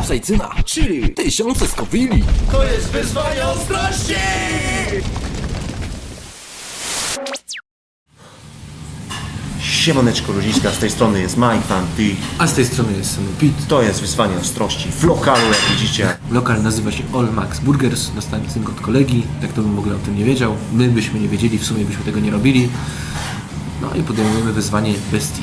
Kapsajcyna, chili, tysiące skowili. To jest wyzwanie ostrości! Siemaneczko ludziska, z tej strony jest Mike Van Ty. A z tej strony jest Pit. To jest wyzwanie ostrości w lokalu, jak widzicie. Lokal nazywa się All Max Burgers. Dostałem cynk od kolegi, tak to bym w ogóle o tym nie wiedział. My byśmy nie wiedzieli, w sumie byśmy tego nie robili. No i podejmujemy wyzwanie bestii,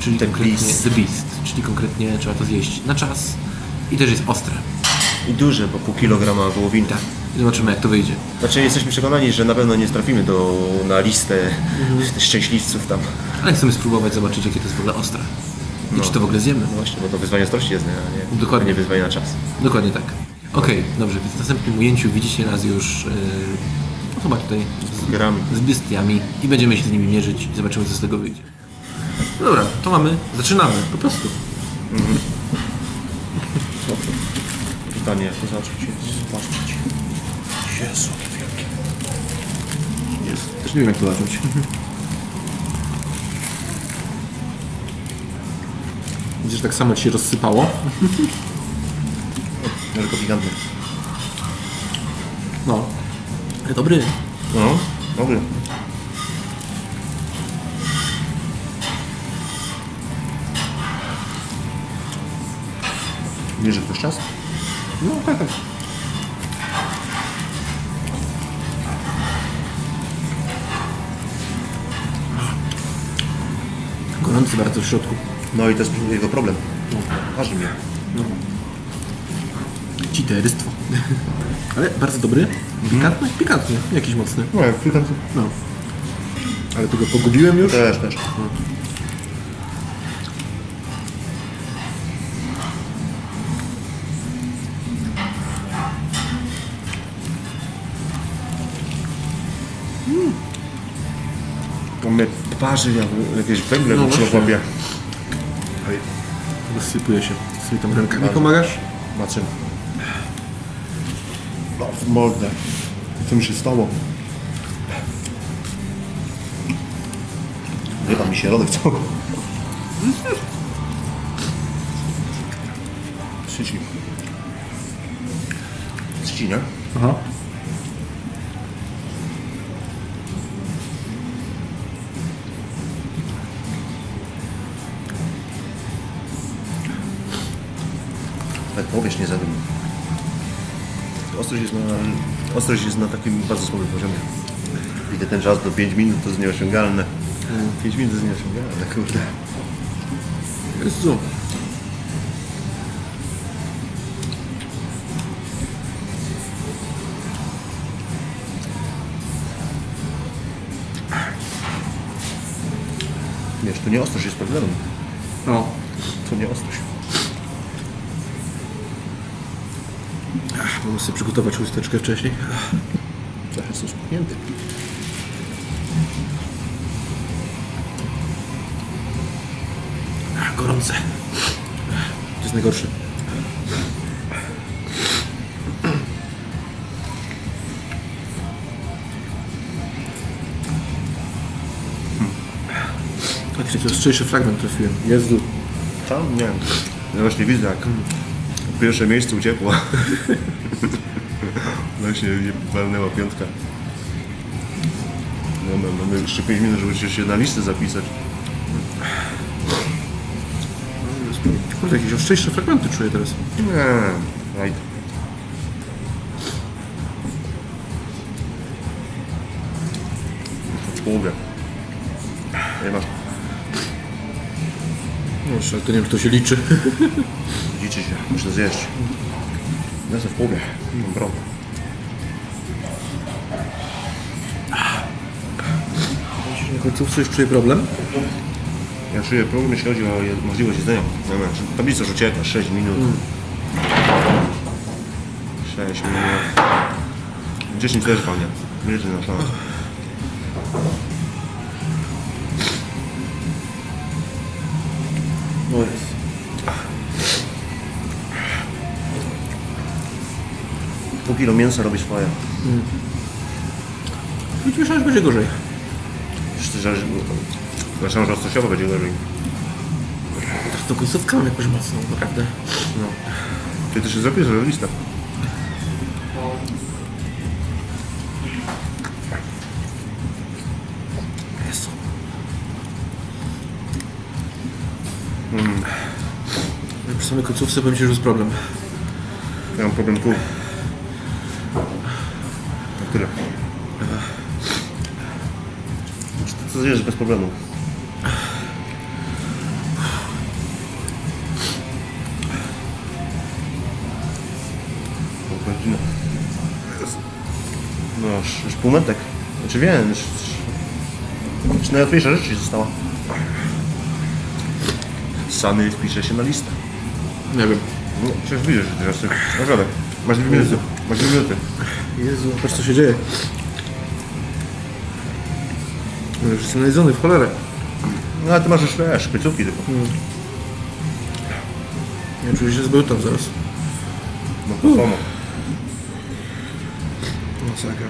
czyli The konkretnie Beast. The Beast, czyli konkretnie trzeba to zjeść na czas i też jest ostre. I duże, bo pół kilograma wołowinka. Tak. I zobaczymy jak to wyjdzie. Znaczy jesteśmy przekonani, że na pewno nie trafimy do, na listę tych szczęśliwców tam. Ale chcemy spróbować zobaczyć jakie to jest w ogóle ostre. I czy to w ogóle zjemy. No właśnie, bo to wyzwanie ostrości jest, nie? a nie, Dokładnie. nie wyzwanie na czas. Dokładnie tak. Okej, dobrze, więc w następnym ujęciu widzicie nas już yy, no chyba tutaj z, z bestiami i będziemy się z nimi mierzyć i zobaczymy co z tego wyjdzie. No dobra, to mamy, zaczynamy, po prostu. Pytanie, jak to zacząć zobaczyć. Jezu, wielkie. Jest. Też nie wiem jak to zacząć. Widzisz, tak samo ci się rozsypało. Tylko gigantny. No. Ale Dobry. No, dobry. Bierze ktoś czas? No tak, tak. Gorący bardzo w środku. No i to jest jego problem. Waży mnie. Citerystwo. Ale bardzo dobry. Pikantny? Pikantny. Jakiś mocny. No, jak chwilkę No. Ale tego pogubiłem już? Też, też. To jak jakieś węgle No właśnie. łapie. Rozsypuje się. Sobie tam rękami pomagasz? Na czym? No, w mordę. Co mi się stało? Wyda mi środek cały. Syci. Syci, nie? Aha. Tak powiesz, nie zadum. Ostrość jest na, ostrość jest na takim bardzo słabym poziomie. Widzę ten czas do 5 minut to jest nieosiągalne. 5 minut to jest nieosiągalne, kurde. Jezu. Wiesz, to nie ostrość jest problemem. No. To nie ostrość. Mogę sobie przygotować chusteczkę wcześniej. Trochę jestem spuchnięty. Ach, gorące. To jest najgorsze. Jakiś taki ostrzejszy fragment trafiłem. Jezu. Tam? Nie. Ja właśnie widzę, jak pierwsze miejsce uciekło. właśnie nie walnęła piątka. No, no, mamy jeszcze 5 minut, żeby się na listę zapisać. Kurde, jakieś ostrzejsze fragmenty czuję teraz. Nie, right. W połowie. Nie masz. No, ale to nie wiem, czy to się liczy. Liczy się, muszę zjeść. Ja w połowie. Mam problem. Na końcówce już czuję problem. Ja czuję problem, jeśli chodzi o je- możliwość jedzenia. No, no, tablica już ucieka, 6 minut. 6 minut. 10 też panie. Bierze na szans. No jest. Kilo mięsa robi swoje. I myślałem, że będzie gorzej. Szczerze, że myślałem, że ostrościowo będzie gorzej. Tak, to końcówka mam jakoś mocną, naprawdę. No. Ty też się zapiszesz listę. Jezu. Przy samej końcówce powiem Ci, że jest problem. Ja mam problem tu. Na tyle. Znaczy, ty Co zjesz bez problemu? Pół godziny. No, już, już półmetek. Znaczy wiem, już... Już najłatwiejsza rzecz ci została. Sany wpisze się na listę. Nie wiem. No, przecież widzisz, że teraz naprawdę. Masz dwie minuty. Masz dwie minuty. Jezu, patrz co się dzieje. No już jestem najedzony w cholerę. No ale ty masz już wiesz, końcówki tylko. Ja czuję się zbełtam zaraz. No to samo. Masakra.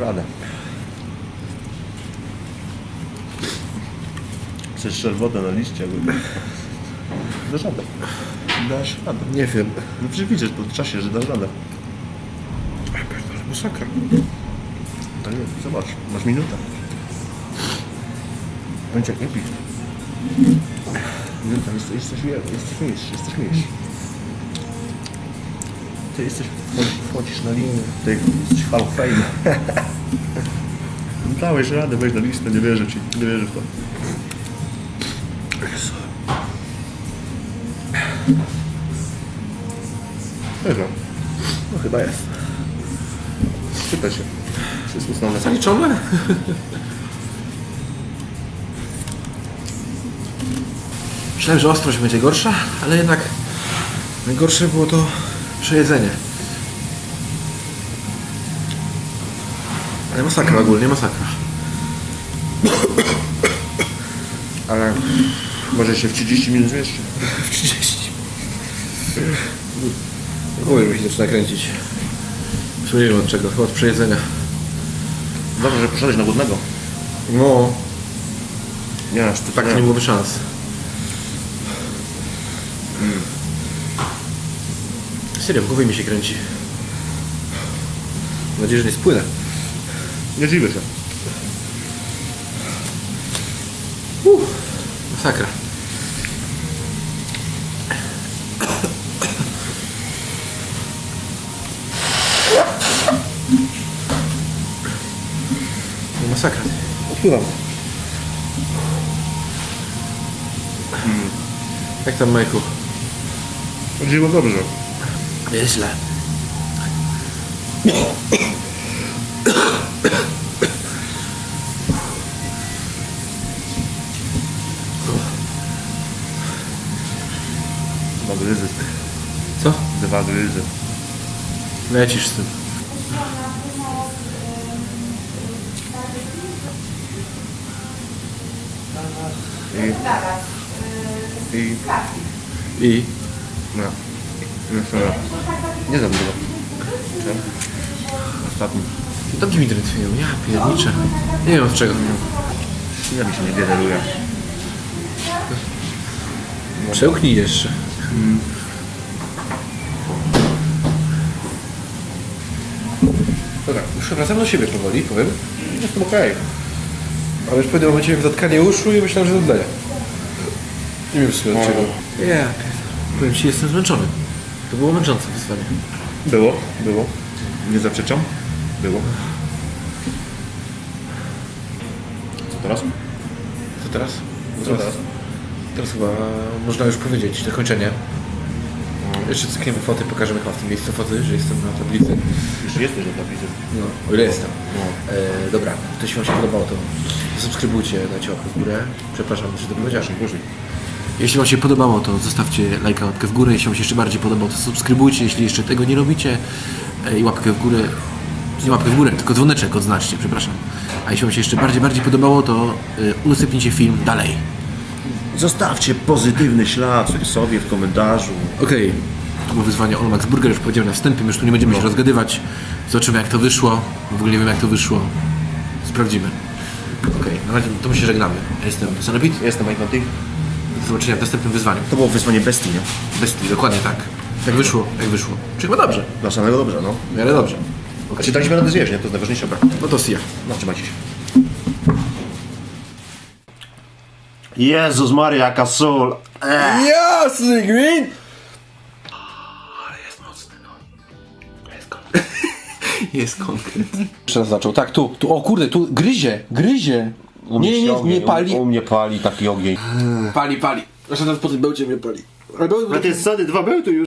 Radę. Chcesz jeszcze wodę na liście? jakby. Dasz radę. Dasz radę. Nie wiem. No przecież widzisz po czasie, że dasz radę. Masakra. Tak jest, zobacz, masz minutę. Bądź jak nie pisz. Minuta, jesteś, jesteś, jesteś mistrz, jesteś mistrz. Ty jesteś, wchodzi- wchodzisz na linię, ty jesteś Hall of Fame. Dałeś radę wejść na listę, nie wierzę ci, nie wierzę w to. Chyba. No chyba jest. Czyta się. Wszystko są na. Zaliczone? Myślałem, że ostrość będzie gorsza, ale jednak najgorsze było to przejedzenie. Ale masakra ogólnie, masakra. Ale może się w 30 minut zmieści. 30. Głowy mi się zaczyna kręcić. Już nie wiem od czego, chyba od przejedzenia. Dobrze, że poszedłeś na głodnego. No, Nie, aż tak nie byłoby szans. Serio, w głowie mi się kręci. Mam nadzieję, że nie spłynę. Nie dziwię się. Masakra. Masakra. Odpływam. Jak tam, Majku? Chodziło dobrze. Nieźle. Dwa gryzy. Co? Dwa gryzy. Lecisz z tym. I... I... I? No. Jeszcze raz. Nie znam tego. Czemu? Ostatni. Nogi mi drętwieją, ja pierniczę. Nie wiem od czego. Ja mi się nie generuje. Przełknij jeszcze. Dobra, już wracam do siebie powoli, powiem. Jestem okej. Ale już w pewnym momencie miałem zatkanie uszu i myślałem, że oddaję. Nie wiem w sumie od czego. Ja, powiem Ci, jestem zmęczony. To było męczące wyzwanie. Było, było. Nie zaprzeczam. Było. Co teraz? Co teraz? Co teraz? Teraz chyba można już powiedzieć zakończenie. Jeszcze cykniemy foty, pokażemy chyba w tym miejscu foty, że jestem na tablicy. Już jesteś na tablicy. No, o ile jestem. E, dobra, to jeśli Wam się podobało, to subskrybujcie, dajcie łapkę w górę. Przepraszam, że to powiedziałem. Później. Jeśli Wam się podobało, to zostawcie lajka, łapkę w górę. Jeśli Wam się jeszcze bardziej podobało, to subskrybujcie. Jeśli jeszcze tego nie robicie e, i łapkę w górę, nie łapkę w górę, tylko dzwoneczek odznaczcie, przepraszam. A jeśli Wam się jeszcze bardziej, bardziej podobało, to e, udostępnijcie film dalej. Zostawcie pozytywny ślad sobie w komentarzu. Okej, było wyzwanie All Max Burger, już powiedziałem na wstępie, my już tu nie będziemy się rozgadywać. Zobaczymy jak to wyszło. W ogóle nie wiem jak to wyszło. Sprawdzimy. Okej, na razie to my się żegnamy. Ja jestem Sanepit. Jestem Mike Monty. Do zobaczenia w następnym wyzwaniu. To było wyzwanie bestii, nie? Bestii, dokładnie tak. Jak wyszło, jak wyszło. Czy chyba dobrze? Dla samego dobrze, no. W miarę dobrze. A czy daliśmy radę zjeść, nie? To jest najważniejsze. No to ja. No, trzymajcie się. Jezus Maria, jaka sól. Jasny gwint! Jest konkret. Jeszcze raz zaczął. Tak, tu, tu, o kurde, tu gryzie, gryzie. Nie, nie, nie, nie pali. U, u mnie pali taki ogień. Pali, pali. Zresztą po tym bełcie mnie pali. Ale bełt A ty jest sady, dwa bełty już.